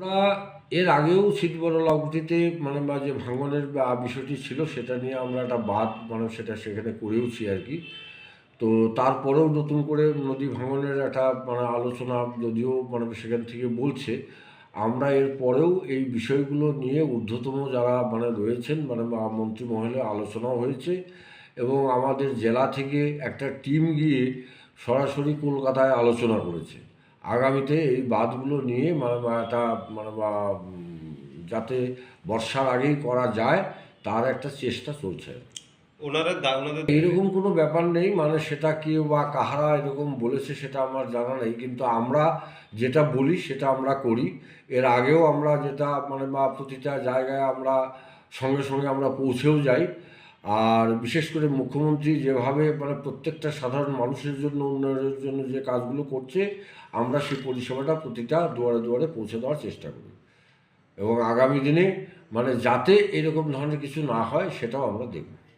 আমরা এর আগেও সিট বড় লাউকুটিতে মানে বা যে ভাঙনের বিষয়টি ছিল সেটা নিয়ে আমরা একটা বাদ মানে সেটা সেখানে করেওছি আর কি। তো তারপরেও নতুন করে নদী ভাঙনের একটা মানে আলোচনা যদিও মানে সেখান থেকে বলছে, আমরা এর পরেও এই বিষয়গুলো নিয়ে ঊর্ধ্বতম যারা মানে রয়েছেন মানে মন্ত্রী মহলে আলোচনাও হয়েছে এবং আমাদের জেলা থেকে একটা টিম গিয়ে সরাসরি কলকাতায় আলোচনা করেছে। আগামীতে এই বাঁধগুলো নিয়ে মানে একটা মানে যাতে বর্ষার আগেই করা যায় তার একটা চেষ্টা চলছে। ওনারা ওনাদের এইরকম কোনো ব্যাপার নেই মানে সেটা কেউ বা কাহারা এরকম বলেছে সেটা আমার জানা নেই কিন্তু আমরা যেটা বলি সেটা আমরা করি। এর আগেও আমরা যেটা মানে বা প্রতিটা জায়গায় আমরা সঙ্গে সঙ্গে আমরা পৌঁছেও যাই। আর বিশেষ করে মুখ্যমন্ত্রী যেভাবে মানে প্রত্যেকটা সাধারণ মানুষের জন্য, উন্নয়নের জন্য যে কাজগুলো করছে, আমরা সেই পরিষেবাটা প্রতিটা দুয়ারে দুয়ারে পৌঁছে দেওয়ার চেষ্টা করি। এবং আগামী দিনে মানে যাতে এরকম ধরনের কিছু না হয়, সেটাও আমরা দেখব।